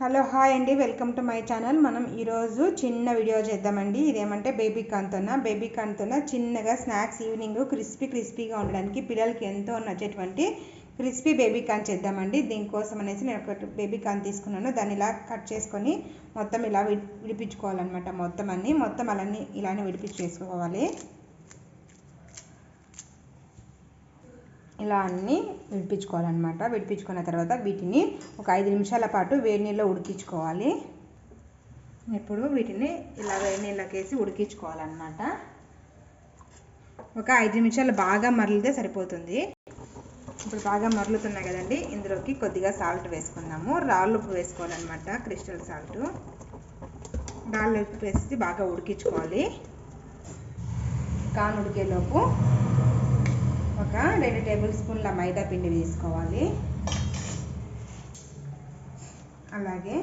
Hello hi అండి. Welcome to my channel. మనం ఈరోజు చిన్న వీడియో చేద్దామండి. ఇదేమంటే బేబీ కాన్తోన బేబీ కాన్తోన చిన్నగా స్నాక్స్ ఈవినింగ్ క్రిస్పీ క్రిస్పీగా ఉండడానికి పిల్లలకి ఎంతో నచ్చేటువంటి క్రిస్పీ బేబీ కాన్ చేద్దామండి. దీనికోసం అనేసి నేను ఒక బేబీ కాన్ తీసుకున్నాను. దాన్ని ఇలా కట్ చేసుకొని మొత్తం ఇలా విడిపించుకోవాలన్నమాట. మొత్తం అన్నీ మొత్తం అలానే ఇలానే విడిపించేసుకోవాలి. ఇలా అన్నీ విడిపించుకోవాలన్నమాట. విడిపించుకున్న తర్వాత వీటిని ఒక ఐదు నిమిషాల పాటు వేడి నీళ్ళలో ఉడికించుకోవాలి. ఇప్పుడు వీటిని ఇలా వేడి నీళ్ళకి వేసి ఉడికించుకోవాలన్నమాట. ఒక ఐదు నిమిషాలు బాగా మరలితే సరిపోతుంది. ఇప్పుడు బాగా మరలుతున్నాయి కదండి. ఇందులోకి కొద్దిగా సాల్ట్ వేసుకుందాము. రాళ్ళు ఉప్పు వేసుకోవాలన్నమాట క్రిస్టల్ సాల్ట్. రాళ్ళు ఉప్పు వేసి బాగా ఉడికించుకోవాలి. కాన్ ఉడికేలోపు రెండు టేబుల్ స్పూన్ల మైదా పిండి తీసుకోవాలి. అలాగే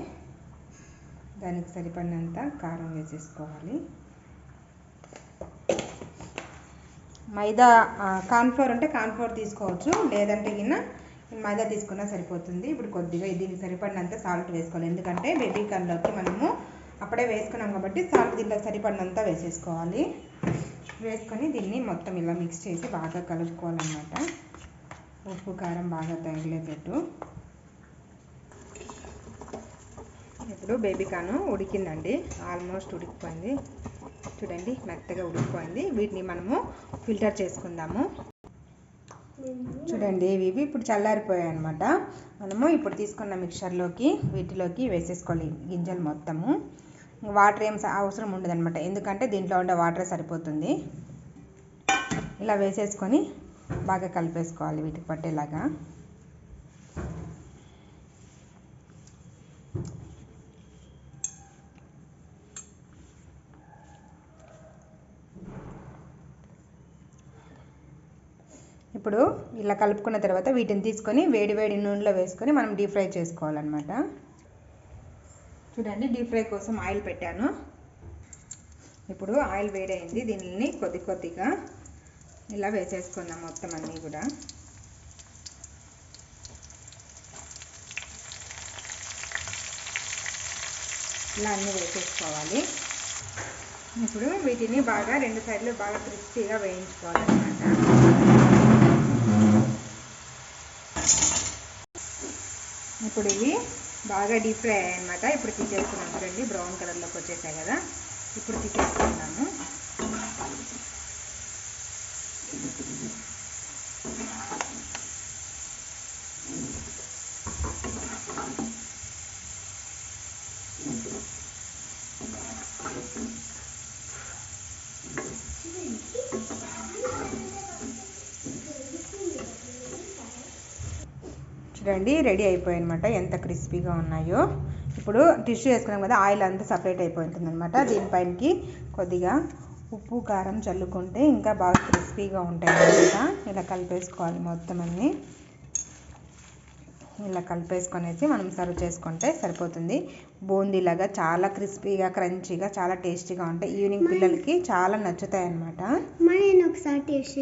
దానికి సరిపడినంత కారం వేసేసుకోవాలి. మైదా కార్న్ఫ్లోర్ అంటే కార్న్ఫ్లోర్ తీసుకోవచ్చు. లేదంటే గిన్న మైదా తీసుకున్నా సరిపోతుంది. ఇప్పుడు కొద్దిగా దీనికి సరిపడినంత సాల్ట్ వేసుకోవాలి. ఎందుకంటే బేబీ కార్న్లోకి మనము అప్పుడే వేసుకున్నాం కాబట్టి సాల్ట్ దీంట్లో సరిపడినంత వేసేసుకోవాలి. వేసుకొని దీన్ని మొత్తం ఇలా మిక్స్ చేసి బాగా కలుపుకోవాలన్నమాట. ఉప్పు కారం బాగా తగిలేటట్టు. ఇప్పుడు బేబీ కాను ఉడికిందండి. ఆల్మోస్ట్ ఉడికిపోయింది. చూడండి మెత్తగా ఉడికిపోయింది. వీటిని మనము ఫిల్టర్ చేసుకుందాము. చూడండి ఇవి ఇప్పుడు చల్లారిపోయాయి అనమాట మనము ఇప్పుడు తీసుకున్న మిక్చర్లోకి వీటిలోకి వేసేసుకోవాలి గింజలు మొత్తము. వాటర్ ఏం అవసరం ఉండదన్నమాట. ఎందుకంటే దీంట్లో ఉండే వాటర్ సరిపోతుంది. ఇలా వేసేసుకొని బాగా కలిపేసుకోవాలి వీటికి పట్టేలాగా. ఇప్పుడు ఇలా కలుపుకున్న తర్వాత వీటిని తీసుకొని వేడి వేడి నూనెలో వేసుకొని మనం డీప్ ఫ్రై చేసుకోవాలన్నమాట. చూడండి డీప్ ఫ్రై కోసం ఆయిల్ పెట్టాను. ఇప్పుడు ఆయిల్ వేడైంది దీనిని కొద్ది కొద్దిగా ఇలా వేసేసుకుందాం మొత్తం అన్నీ కూడా. ఇలా అన్నీ వేసేసుకోవాలి. ఇప్పుడు వీటిని బాగా రెండు సైడ్లు బాగా క్రిస్పీగా వేయించుకోవాలన్నమాట. ఇప్పుడు ఇవి బాగా డీప్ ఫ్రై అయ్యాయి అనమాట ఇప్పుడు తీసేసుకున్నాం చూడండి బ్రౌన్ కలర్లోకి వచ్చేసాయి కదా. ఇప్పుడు తీసేసుకున్నాము చూడండి రెడీ అయిపోయాయి అనమాట ఎంత క్రిస్పీగా ఉన్నాయో. ఇప్పుడు టిష్యూ వేసుకున్నాం కదా ఆయిల్ అంతా సపరేట్ అయిపోతుంది అనమాట దీనిపైనకి కొద్దిగా ఉప్పు కారం చల్లుకుంటే ఇంకా బాగా క్రిస్పీగా ఉంటాయి అనమాట ఇలా కలిపేసుకోవాలి మొత్తం అన్నీ. ఇలా కలిపేసుకొనేసి మనం సర్వ్ చేసుకుంటే సరిపోతుంది. బూందీలాగా చాలా క్రిస్పీగా క్రంచీగా చాలా టేస్టీగా ఉంటాయి. ఈవినింగ్ పిల్లలకి చాలా నచ్చుతాయి అనమాట నేను ఒకసారి టేస్ట్